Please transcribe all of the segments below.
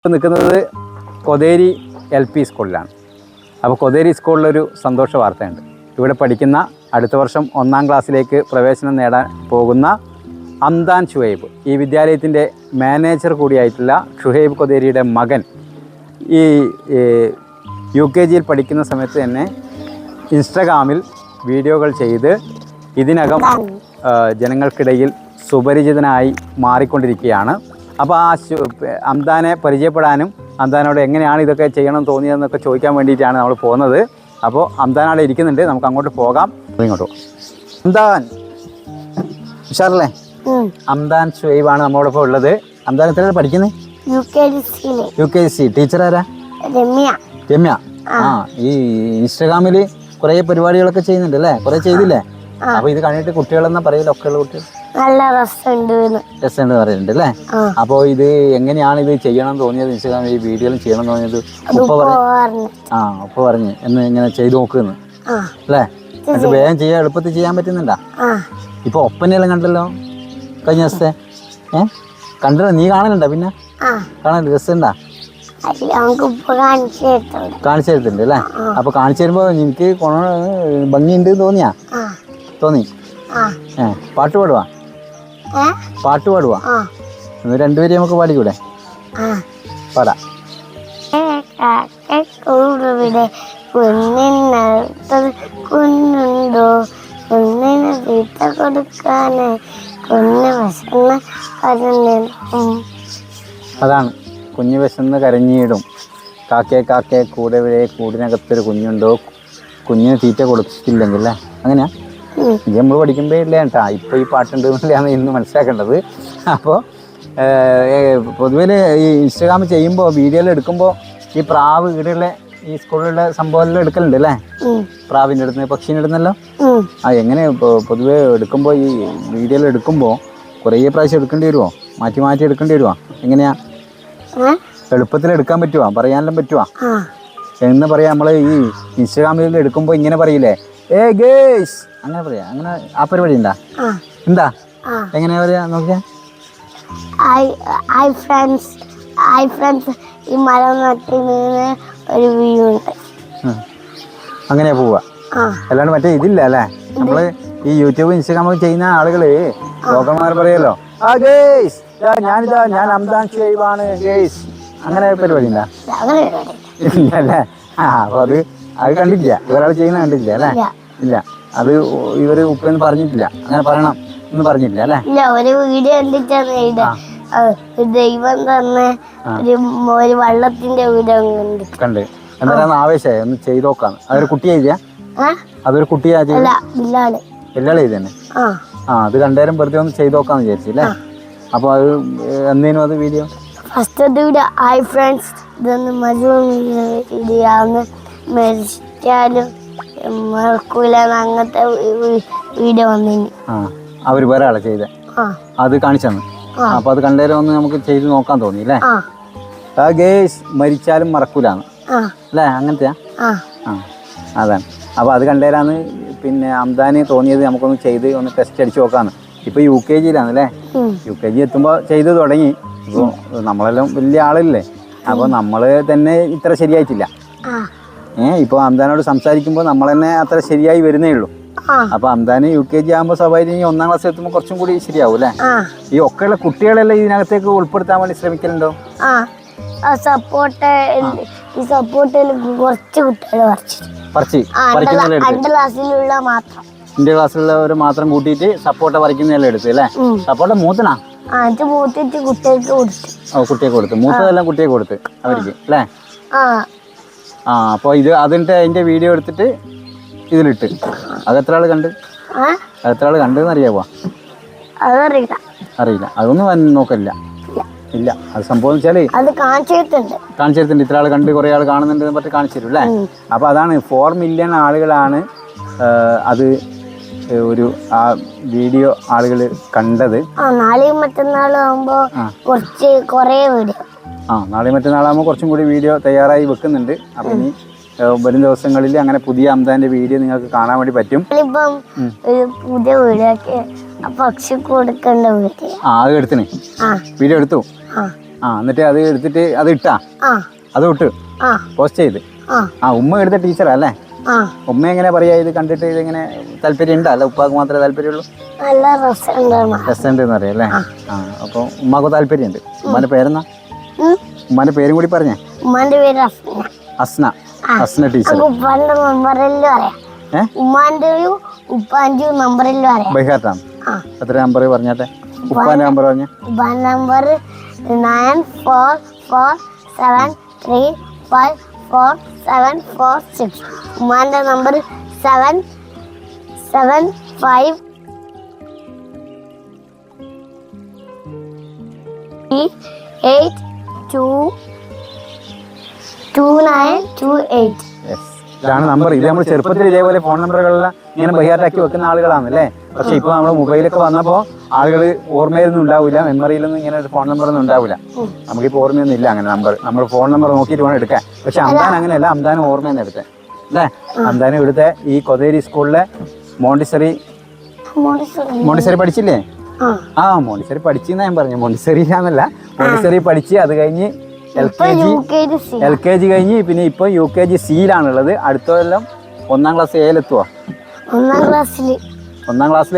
ഇപ്പോൾ നിൽക്കുന്നത് Kotheri L P സ്കൂളിലാണ്. അപ്പോൾ കൊതേരി സ്കൂളിലൊരു സന്തോഷ വാർത്തയുണ്ട്. ഇവിടെ പഠിക്കുന്ന അടുത്ത വർഷം ഒന്നാം ക്ലാസ്സിലേക്ക് പ്രവേശനം നേടാൻ പോകുന്ന അംദാൻ ഷുഹൈബ്. ഈ വിദ്യാലയത്തിന്റെ മാനേജർ കൂടിയായിട്ടുള്ള ഷുഹൈബ് കൊതേരിയുടെ മകൻ ഈ യു കെ ജിയിൽ പഠിക്കുന്ന സമയത്ത് തന്നെ ഇൻസ്റ്റഗ്രാമിൽ വീഡിയോകൾ ചെയ്ത് ഇതിനകം ജനങ്ങൾക്കിടയിൽ സുപരിചിതനായി മാറിക്കൊണ്ടിരിക്കുകയാണ്. അപ്പോൾ ആ അംദാനെ പരിചയപ്പെടാനും അംദാനോട് എങ്ങനെയാണ് ഇതൊക്കെ ചെയ്യണം തോന്നിയതെന്നൊക്കെ ചോദിക്കാൻ വേണ്ടിയിട്ടാണ് നമ്മൾ പോകുന്നത്. അപ്പോൾ അംദാൻ അവിടെ ഇരിക്കുന്നുണ്ട്. നമുക്ക് അങ്ങോട്ട് പോകാം. ഇങ്ങോട്ട് അംദാൻ. ഉഷാറല്ലേ. അംദാൻ ഷുഹൈബാണ് നമ്മളോടൊപ്പം ഉള്ളത്. അംദാൻ എത്രയാണ് പഠിക്കുന്നത് യു കെ സി ടീച്ചർ ആരാ രമ്യ. ആ. ഈ ഇൻസ്റ്റാഗ്രാമിൽ കുറേ പരിപാടികളൊക്കെ ചെയ്യുന്നുണ്ട് അല്ലേ? കുറേ ചെയ്തില്ലേ? അപ്പോൾ ഇത് കണ്ടിട്ട് കുട്ടികളെന്നാ പറയില്ല ഒക്കെയുള്ള കുട്ടികൾ? നല്ല രസമുണ്ട്. രസമുണ്ട് പറയുന്നുണ്ട് അല്ലേ? അപ്പൊ ഇത് എങ്ങനെയാണ് ഇത് ചെയ്യണം തോന്നിയത് ഇൻസ്റ്റാഗ്രാം ഈ വീഡിയോയിൽ ചെയ്യണം തോന്നിയത്? ഉപ്പ പറഞ്ഞു. ആ ഉപ്പ പറഞ്ഞു. എന്ന് ഇങ്ങനെ ചെയ്ത് നോക്കുന്നു. അല്ലേ? എന്നിട്ട് വേഗം ചെയ്യാൻ എളുപ്പത്തിൽ ചെയ്യാൻ പറ്റുന്നുണ്ടാ? ഇപ്പൊ ഒപ്പനെല്ലാം കണ്ടല്ലോ? കഴിഞ്ഞ ദിവസത്തെ. ഏ? കണ്ടല്ലോ നീ കാണലുണ്ടാ പിന്നെ? കാണാൻ രസമുണ്ടാ? കാണിച്ചു തരുന്നുണ്ട്. അല്ലേ? അപ്പൊ കാണിച്ചു തരുമ്പോ എനിക്ക് ഭംഗിയുണ്ട് തോന്നിയാ? തോന്നി? പാട്ട് പാടുവാ? പാട്ട് പാടുവാ. ഒന്ന് രണ്ടുപേരും നമുക്ക് പാടിക്കൂടെ? പാടാ. കാക്കക്കൂടുവിടെ കുഞ്ഞിനടുത്തത് കുഞ്ഞുണ്ടോ കുഞ്ഞിന് തീറ്റ കൊടുക്കാന് കുഞ്ഞ് വിശന്ന് കരഞ്ഞിടും. അതാണ്. കുഞ്ഞു വിശന്ന് കരഞ്ഞിടും. കാക്കേ കാക്കേ കൂടെ വിടെ കൂടിനകത്തൊരു കുഞ്ഞുണ്ടോ? കുഞ്ഞിന് തീറ്റ കൊടുത്തില്ലെങ്കിൽ അല്ലേ അങ്ങനെയാ. ഇത് നമ്മൾ പഠിക്കുമ്പോ ഇല്ല കേട്ടാ. ഇപ്പൊ ഈ പാട്ടുണ്ട് എന്നല്ലാണ് ഇന്ന് മനസ്സിലാക്കേണ്ടത്. അപ്പോൾ പൊതുവേ ഈ ഇൻസ്റ്റാഗ്രാം ചെയ്യുമ്പോൾ വീഡിയോയിൽ എടുക്കുമ്പോൾ ഈ പ്രാവ് ഇവിടെയുള്ള ഈ സ്കൂളിലുള്ള സംഭവമെല്ലാം എടുക്കലുണ്ട് അല്ലേ. പ്രാവിന്റെ അടുത്ത് പക്ഷീന്റെ അടുത്തുന്നല്ലോ ആ എങ്ങനെ പൊതുവേ എടുക്കുമ്പോൾ ഈ വീഡിയോയിൽ എടുക്കുമ്പോൾ കുറേ പ്രാവശ്യം എടുക്കേണ്ടി വരുമോ മാറ്റി മാറ്റി എടുക്കേണ്ടി വരുമോ എങ്ങനെയാ? എളുപ്പത്തിൽ എടുക്കാൻ പറ്റുമോ പറയാനെല്ലാം പറ്റുമോ എന്ന് പറയാം നമ്മൾ ഈ ഇൻസ്റ്റാഗ്രാമിൽ എടുക്കുമ്പോൾ ഇങ്ങനെ പറയില്ലേ ഏ ഗേസ് അങ്ങനെ പറയാ. അങ്ങനെ ആ പരിപാടി ഉണ്ടാ എന്താ എങ്ങനെയാ പറയാ നോക്കിയാ? ഐ ഫ്രണ്ട്സ് ഐ ഫ്രണ്ട്സ് ഈ മരം നട്ടിൽ നിന്ന് ഒരു വ്യൂ ഉണ്ട്. അങ്ങനെയാ പോവാ? അല്ലാണ്ട് മറ്റേ ഇതില്ല അല്ലേ? നമ്മൾ ഈ യൂട്യൂബ് ഇൻസ്റ്റാഗ്രാം ചെയ്യുന്ന ആളുകൾ ലോകന്മാർ പറയല്ലോ ആ ഗേസ് ഞാനിതാ ഞാൻ അംദാൻ ഷെയ്ബാണ് ഗേസ് അങ്ങനെ പരിപാടി ഉണ്ടാ അങ്ങനെ പരിപാടി. ഇല്ല അല്ലേ ആ അപ്പൊ അത് അത് കണ്ടില്ല ഇവരാൾ ചെയ്യുന്ന കണ്ടില്ല അല്ലേ? ഇല്ല. അത് ഇവർ ഉപ്പെന്ന് പറഞ്ഞിട്ടില്ല. അങ്ങനെ പറയണം എന്ന് പറഞ്ഞിട്ടില്ല അല്ലേ? ഇല്ല ഒരു വീഡിയോ കണ്ടിട്ടാണ് ദൈവം തന്നെ ഒരു ഒരു വള്ളത്തിന്റെ വീഡിയോ കണ്ട്. എന്തായാലും ആവേശമായി. ഒന്ന് ചെയ്തു നോക്കാം. അതൊരു കുട്ടിയെ ചെയ്തിയാ ആ? അതൊരു കുട്ടിയാ എല്ലാളെ ചെയ്തന്നെ ആ. അത് കണ്ടേരം വെറുതെ ഒന്ന് ചെയ്തു നോക്കാന്ന് വിചാരിച്ചു അല്ലേ? അപ്പൊ അത് എന്നേനും അത് video? First video hi friends. ഇതൊന്ന് വീഡിയോ മരിച്ചാലും മറക്കൂല അങ്ങനത്തെ വീഡിയോ വന്നിന്. അവർ വേറെ ആളെ ചെയ്തേ. അത് കാണിച്ചന്ന്. അപ്പൊ അത് കണ്ടേരം ഒന്ന് നമുക്ക് ചെയ്ത് നോക്കാൻ തോന്നി അല്ലേ? ഗേസ് മരിച്ചാലും മറക്കൂലാന്ന് അല്ലേ? അങ്ങനത്തെയാ? അതാണ്. അപ്പോൾ അത് കണ്ടേരാന്ന് പിന്നെ അംദാന് തോന്നിയത് നമുക്കൊന്ന് ചെയ്ത് ഒന്ന് ടെസ്റ്റ് അടിച്ച് നോക്കാന്ന്. ഇപ്പോൾ യു കെ ജിയിലാണ് അല്ലേ. യു കെ ജി എത്തുമ്പോൾ ചെയ്ത് തുടങ്ങി. ഇപ്പോൾ നമ്മളെല്ലാം വലിയ ആളില്ലേ? അപ്പോൾ നമ്മൾ തന്നെ ഇത്ര ശരിയായിട്ടില്ല. ആ. ഏ ഇപ്പോൾ അംദാനോട് സംസാരിക്കുമ്പോൾ നമ്മൾ തന്നെ അത്ര ശരിയായി വരുന്നേ ഉള്ളൂ. അപ്പൊ അംദാന് യു കെ ജി ആകുമ്പോൾ സ്വാഭാവികം ഈ ഒന്നാം ക്ലാസ് എത്തുമ്പോൾ കുറച്ചും കൂടി ശരിയാവും അല്ലേ? ഈ ഒക്കെയുള്ള കുട്ടികളെല്ലാം ഇതിനകത്തേക്ക് ഉൾപ്പെടുത്താൻ വേണ്ടി ശ്രമിക്കലുണ്ടോ? സപ്പോർട്ട് ഈ സപ്പോർട്ടിൽ കുറച്ച് കുട്ടികൾ പറിച്ചു പറിച്ച് ക്ലാസ്സിലുള്ള മാത്രം. ഇന്ത്യ ക്ലാസ്സിലുള്ളവർ മാത്രം കൂട്ടിയിട്ട് സപ്പോർട്ട പറിക്കുന്നതെല്ലാം എടുത്തു അല്ലേ. സപ്പോർട്ട മൂത്തനാ? മൂത്തിട്ട് കുട്ടികൾക്ക് കൊടുത്തു. ഓ കുട്ടിയെ കൊടുത്ത്. മൂത്തതെല്ലാം കുട്ടിയെ കൊടുത്ത് അവർക്ക് അല്ലേ? ആ. അപ്പൊ അപ്പോൾ ഇത് അതിന്റെ അതിന്റെ വീഡിയോ എടുത്തിട്ട് ഇതിലിട്ട്. അത് എത്ര ആൾ കണ്ട്? അത് എത്ര ആൾ കണ്ടെന്ന് അറിയാവോ? അതറിയില്ല അറിയില്ല. അതൊന്നും നോക്കില്ല ഇല്ല. അത് സംഭവം വെച്ചാൽ അത് കാണിച്ചിട്ടുണ്ട് ഇത്ര ആൾ കണ്ട് കുറേ ആൾ കാണുന്നുണ്ട് പറഞ്ഞിട്ട് കാണിച്ചു തരും അല്ലേ അപ്പൊ അതാണ് ഫോർ മില്യൺ ആളുകളാണ് അത് ഒരു ആ വീഡിയോ ആളുകൾ കണ്ടത്? ആ നാളെയും മറ്റന്നാളും ആകുമ്പോ കുറച്ച് കുറേ വീഡിയോ. ആ നാളെയും മറ്റന്നാളാകുമ്പോൾ കുറച്ചും കൂടി വീഡിയോ തയ്യാറായി വെക്കുന്നുണ്ട്. അപ്പം ഇനി വരും ദിവസങ്ങളിൽ അങ്ങനെ പുതിയ അമ്പാന്റെ വീഡിയോ നിങ്ങൾക്ക് കാണാൻ വേണ്ടി പറ്റും. ഇപ്പം ഒരു പുതിയ ആ പക്ഷി കൊടുക്കേണ്ട വീഡിയോ. ആ അത് എടുത്തിന്. ആ. വീഡിയോ എടുത്തു? ആ. ആ എന്നിട്ട് അത് എടുത്തിട്ട് അത് ഇട്ടാ? ആ. അത് ഇട്ട്? ആ. പോസ്റ്റ് ചെയ്ത്? ആ. ആ ഉമ്മ എടുത്ത ടീച്ചറാ അല്ലേ? ഉമ്മ എങ്ങനെ പറയാ ഇത് കണ്ടിട്ട് ഇതിങ്ങനെ താല്പര്യം ഉണ്ടോ അല്ല ഉപ്പാക്ക് മാത്രമേ താല്പര്യമുള്ളൂ? രസമുണ്ട് എന്ന് അറിയാം അല്ലേ? ആ. അപ്പോൾ ഉമ്മാക്ക് താല്പര്യമുണ്ട്. ഉമ്മാന്റെ പേരെന്നാ. ഉമ്മാന്റെ പേരും കൂടി പറഞ്ഞേ. ഉമ്മാന്റെ പേര് അസ്ന. അസ്ന. ടീച്ചർ. ഉപ്പാന്റെ നമ്പറിൽ പറയാം ഏ? ഉമ്മാന്റെയും ഉപ്പാന്റെയും നമ്പറിലും അറിയാം. ബൈഹാർട്ടാണ് ആ. എത്ര നമ്പർ പറഞ്ഞാട്ടെ? ഉപ്പാന്റെ നമ്പർ പറഞ്ഞ. ഉപ്പാന്റെ number nine four four seven three five four seven four six ഉമ്മാന്റെ number seven seven five eight ഇതാണ് നമ്പർ ഇത് നമ്മൾ ചെറുപ്പത്തിൽ ഇതേപോലെ ഫോൺ നമ്പറുകളെല്ലാം ഇങ്ങനെ ബഹിയാറാക്കി വെക്കുന്ന ആളുകളാണല്ലേ പക്ഷെ ഇപ്പൊ നമ്മുടെ മൊബൈലൊക്കെ വന്നപ്പോ ആളുകൾ ഓർമ്മയിലൊന്നും ഉണ്ടാവില്ല മെമ്മറിയിലൊന്നും ഇങ്ങനെ ഒരു ഫോൺ നമ്പർ ഒന്നും ഉണ്ടാവില്ല. നമുക്കിപ്പോ ഓർമ്മയൊന്നും ഇല്ല അങ്ങനെ നമ്പർ. നമ്മൾ ഫോൺ നമ്പർ നോക്കിയിട്ട് വേണം എടുക്കാൻ. പക്ഷെ അന്താൻ അങ്ങനെയല്ല അന്താൻ ഓർമ്മയെന്ന് എടുത്തേ. അല്ലേ? അന്താനം ഇവിടുത്തെ ഈ കൊതേരി സ്കൂളിലെ മോണ്ടിസറി മോണ്ടിസറി. പഠിച്ചില്ലേ? ആ. മോണ്ടിസറി പഠിച്ചെന്നാ ഞാൻ പറഞ്ഞു. മോണ്ടിസറി ഇല്ലാന്നല്ല മോണ്ടിസറി പഠിച്ച് അത് കഴിഞ്ഞ് L K G L K G കഴിഞ്ഞ് പിന്നെ ഇപ്പൊ യു കെ ജി സിയിലാണുള്ളത് അടുത്ത കൊല്ലം ഒന്നാം ക്ലാസ് എയിലെത്തുവോ ഒന്നാം ക്ലാസ്സിൽ ഒന്നാം ക്ലാസ്സിൽ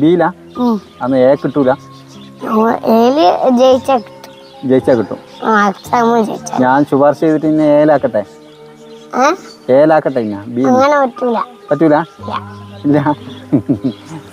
ബിയിൽ ഉം. അന്ന് എ കിട്ടൂല? ജയിച്ചാ കിട്ടും. ഞാൻ ശുപാർശ ചെയ്തിട്ട് ഇന്ന് ഏലാക്കട്ടെ? ഏലാക്കട്ടെ ഞാൻ ബി പറ്റൂല. ഇല്ല. ഇല്ല.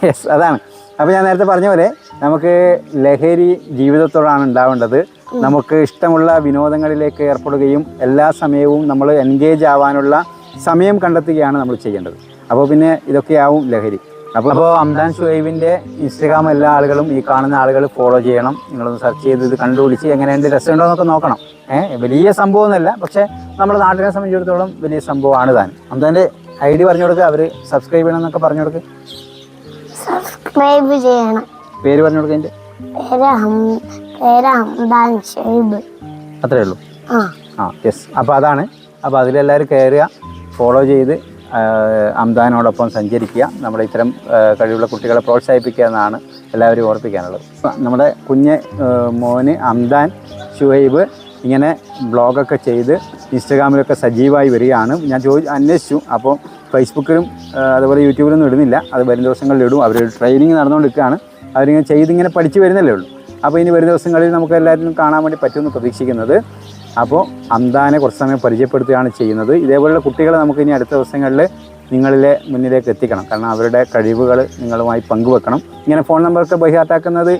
യെസ് അതാണ്. അപ്പോൾ ഞാൻ നേരത്തെ പറഞ്ഞ പോലെ നമുക്ക് ലഹരി ജീവിതത്തോടാണ് ഉണ്ടാവേണ്ടത്. നമുക്ക് ഇഷ്ടമുള്ള വിനോദങ്ങളിലേക്ക് ഏർപ്പെടുകയും എല്ലാ സമയവും നമ്മൾ എൻഗേജ് ആവാനുള്ള സമയം കണ്ടെത്തുകയാണ് നമ്മൾ ചെയ്യേണ്ടത്. അപ്പോൾ പിന്നെ ഇതൊക്കെയാവും ലഹരി. അപ്പോൾ അപ്പോൾ അംദാൻ ഷുഹൈബിന്റെ ഇൻസ്റ്റഗ്രാം എല്ലാ ആളുകളും ഈ കാണുന്ന ആളുകൾ ഫോളോ ചെയ്യണം. നിങ്ങളൊന്ന് സെർച്ച് ചെയ്ത് ഇത് കണ്ടുപിടിച്ച് എങ്ങനെ എന്റെ രസമുണ്ടോ എന്നൊക്കെ നോക്കണം. ഏഹ് വലിയ സംഭവമൊന്നുമല്ല. പക്ഷേ നമ്മുടെ നാട്ടിനെ സംബന്ധിച്ചിടത്തോളം വലിയ സംഭവമാണ് താൻ അംദാന്റെ ഐ ഡി പറഞ്ഞു കൊടുക്കുക അവർ സബ്സ്ക്രൈബ് ചെയ്യണം എന്നൊക്കെ പറഞ്ഞു കൊടുക്കുക സബ്സ്ക്രൈബ് ചെയ്യണം. പേര് പറഞ്ഞു കൊടുക്കുക എന്റെ അത്രേ ഉള്ളൂ. ആ. ആ യെസ് അപ്പോൾ അതാണ്. അപ്പോൾ അതിലെല്ലാവരും കയറുക ഫോളോ ചെയ്ത് അംദാനോടൊപ്പം സഞ്ചരിക്കുക നമ്മുടെ ഇത്തരം കഴിവുള്ള കുട്ടികളെ പ്രോത്സാഹിപ്പിക്കുക എന്നാണ് എല്ലാവരും ഓർപ്പിക്കാനുള്ളത്. നമ്മുടെ കുഞ്ഞ് മോന് അംദാൻ ഷുഹൈബ് ഇങ്ങനെ ബ്ലോഗൊക്കെ ചെയ്ത് ഇൻസ്റ്റഗ്രാമിലൊക്കെ സജീവമായി വരികയാണ്. ഞാൻ ചോദി അന്വേഷിച്ചു. അപ്പോൾ ഫേസ്ബുക്കിലും അതുപോലെ യൂട്യൂബിലൊന്നും ഇടുന്നില്ല. അത് വരും ദിവസങ്ങളിൽ ഇടും. അവർ ട്രെയിനിങ് നടന്നുകൊണ്ടിരിക്കുകയാണ്. അവരിങ്ങനെ ചെയ്തിങ്ങനെ പഠിച്ച് വരുന്നല്ലേ ഉള്ളൂ. അപ്പോൾ ഇനി വരും ദിവസങ്ങളിൽ നമുക്ക് എല്ലാവരും കാണാൻ വേണ്ടി പറ്റുമെന്ന് പ്രതീക്ഷിക്കുന്നത്. അപ്പോൾ അന്താനെ കുറച്ച് സമയം പരിചയപ്പെടുത്തുകയാണ് ചെയ്യുന്നത്. ഇതേപോലുള്ള കുട്ടികളെ നമുക്ക് ഇനി അടുത്ത ദിവസങ്ങളിൽ നിങ്ങളിലെ മുന്നിലേക്ക് എത്തിക്കണം. കാരണം അവരുടെ കഴിവുകൾ നിങ്ങളുമായി പങ്കുവെക്കണം. ഇങ്ങനെ ഫോൺ നമ്പറൊക്കെ ബഹിഹാർട്ടാക്കുന്നത്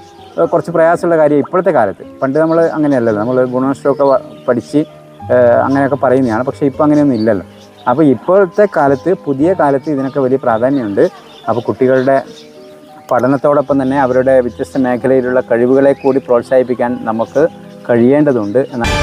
കുറച്ച് പ്രയാസമുള്ള കാര്യം ഇപ്പോഴത്തെ കാലത്ത്. പണ്ട് നമ്മൾ അങ്ങനെയല്ലല്ലോ. നമ്മൾ ഗുണനഷ്ടമൊക്കെ പഠിച്ച് അങ്ങനെയൊക്കെ പറയുന്നതാണ്. പക്ഷേ ഇപ്പോൾ അങ്ങനെയൊന്നും ഇല്ലല്ലോ. അപ്പോൾ ഇപ്പോഴത്തെ കാലത്ത് പുതിയ കാലത്ത് ഇതിനൊക്കെ വലിയ പ്രാധാന്യമുണ്ട്. അപ്പോൾ കുട്ടികളുടെ പഠനത്തോടൊപ്പം തന്നെ അവരുടെ വ്യത്യസ്ത മേഖലയിലുള്ള കഴിവുകളെ കൂടി പ്രോത്സാഹിപ്പിക്കാൻ നമുക്ക് കഴിയേണ്ടതുണ്ട് എന്നാണ്.